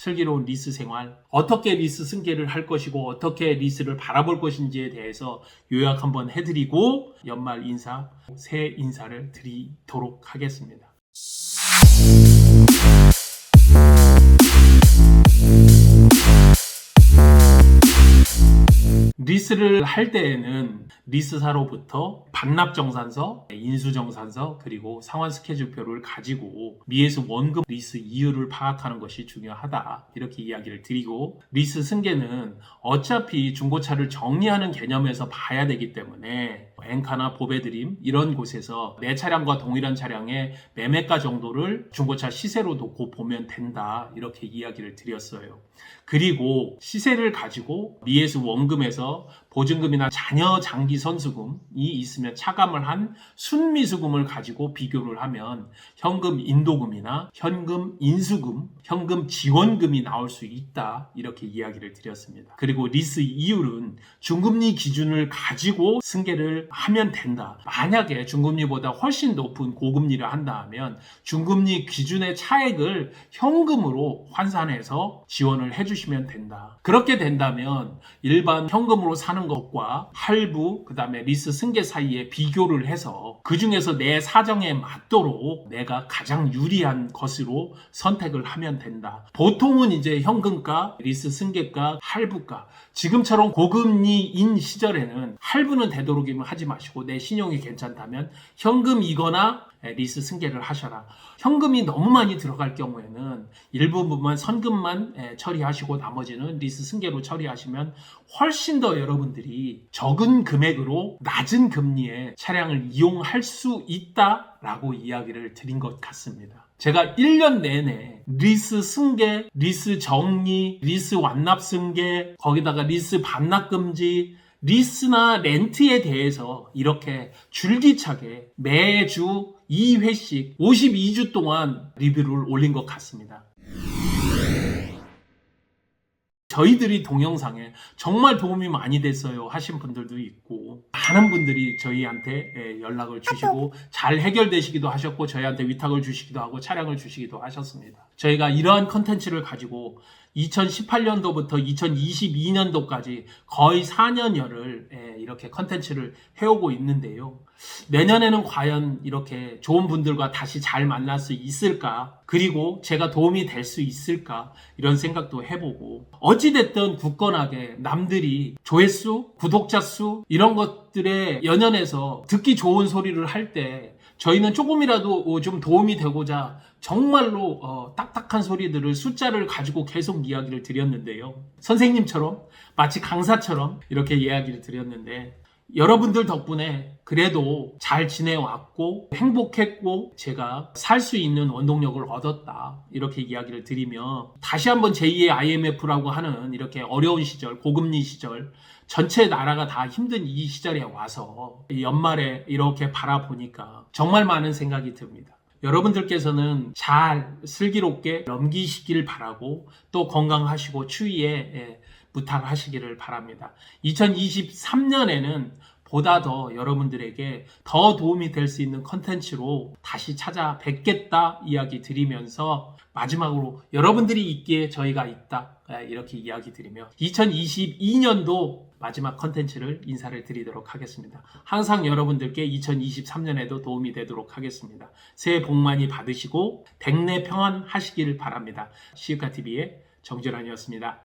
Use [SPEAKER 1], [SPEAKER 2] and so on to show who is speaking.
[SPEAKER 1] 슬기로운 리스 생활, 어떻게 리스 승계를 할 것이고 어떻게 리스를 바라볼 것인지에 대해서 요약 한번 해드리고 연말 인사, 새해 인사를 드리도록 하겠습니다. 리스를 할 때에는 리스사로부터 반납 정산서, 인수 정산서, 그리고 상환 스케줄표를 가지고 미에서 원금 리스 이유를 파악하는 것이 중요하다. 이렇게 이야기를 드리고 리스 승계는 어차피 중고차를 정리하는 개념에서 봐야 되기 때문에 엔카나 보배드림 이런 곳에서 내 차량과 동일한 차량의 매매가 정도를 중고차 시세로 놓고 보면 된다. 이렇게 이야기를 드렸어요. 그리고 시세를 가지고 미에스 원금에서 보증금이나 자녀 장기 선수금이 있으면 차감을 한 순미수금을 가지고 비교를 하면 현금 인도금이나 현금 인수금, 현금 지원금이 나올 수 있다. 이렇게 이야기를 드렸습니다. 그리고 리스 이율은 중금리 기준을 가지고 승계를 하면 된다. 만약에 중금리보다 훨씬 높은 고금리를 한다 하면 중금리 기준의 차액을 현금으로 환산해서 지원을 해주시면 된다. 그렇게 된다면 일반 현금으로 사는 것과 할부, 그 다음에 리스 승계 사이에 비교를 해서 그 중에서 내 사정에 맞도록 내가 가장 유리한 것으로 선택을 하면 된다. 보통은 이제 현금가, 리스 승계가, 할부가. 지금처럼 고금리인 시절에는 할부는 되도록이면 하지 마시고 내 신용이 괜찮다면 현금이거나 리스 승계를 하셔라. 현금이 너무 많이 들어갈 경우에는 일부분만 선금만 에, 처리하시고 나머지는 리스 승계로 처리하시면 훨씬 더 여러분들이 적은 금액으로 낮은 금리에 차량을 이용할 수 있다라고 이야기를 드린 것 같습니다. 제가 1년 내내 리스 승계, 리스 정리, 리스 완납 승계, 거기다가 리스 반납 금지, 리스나 렌트에 대해서 이렇게 줄기차게 매주 2회씩 52주 동안 리뷰를 올린 것 같습니다. 저희들이 동영상에 정말 도움이 많이 됐어요 하신 분들도 있고 많은 분들이 저희한테 예, 연락을 주시고 잘 해결되시기도 하셨고 저희한테 위탁을 주시기도 하고 차량을 주시기도 하셨습니다. 저희가 이러한 컨텐츠를 가지고 2018년도부터 2022년도까지 거의 4년여를 예, 이렇게 컨텐츠를 해오고 있는데요. 내년에는 과연 이렇게 좋은 분들과 다시 잘 만날 수 있을까? 그리고 제가 도움이 될 수 있을까? 이런 생각도 해보고 어찌됐든 굳건하게 남들이 조회수, 구독자 수 이런 것들에 연연해서 듣기 좋은 소리를 할 때 저희는 조금이라도 좀 도움이 되고자 정말로 어, 딱딱한 소리들을 숫자를 가지고 계속 이야기를 드렸는데요. 선생님처럼 마치 강사처럼 이렇게 이야기를 드렸는데 여러분들 덕분에 그래도 잘 지내왔고 행복했고 제가 살 수 있는 원동력을 얻었다 이렇게 이야기를 드리며 다시 한번 제2의 IMF라고 하는 이렇게 어려운 시절 고금리 시절 전체 나라가 다 힘든 이 시절에 와서 이 연말에 이렇게 바라보니까 정말 많은 생각이 듭니다. 여러분들께서는 잘 슬기롭게 넘기시길 바라고 또 건강하시고 추위에 예, 무탈하시기를 바랍니다. 2023년에는 보다 더 여러분들에게 더 도움이 될 수 있는 컨텐츠로 다시 찾아뵙겠다 이야기 드리면서 마지막으로 여러분들이 있기에 저희가 있다 예, 이렇게 이야기 드리며 2022년도 마지막 컨텐츠를 인사를 드리도록 하겠습니다. 항상 여러분들께 2023년에도 도움이 되도록 하겠습니다. 새해 복 많이 받으시고 백내 평안 하시기를 바랍니다. 시우카TV의 정준환이었습니다.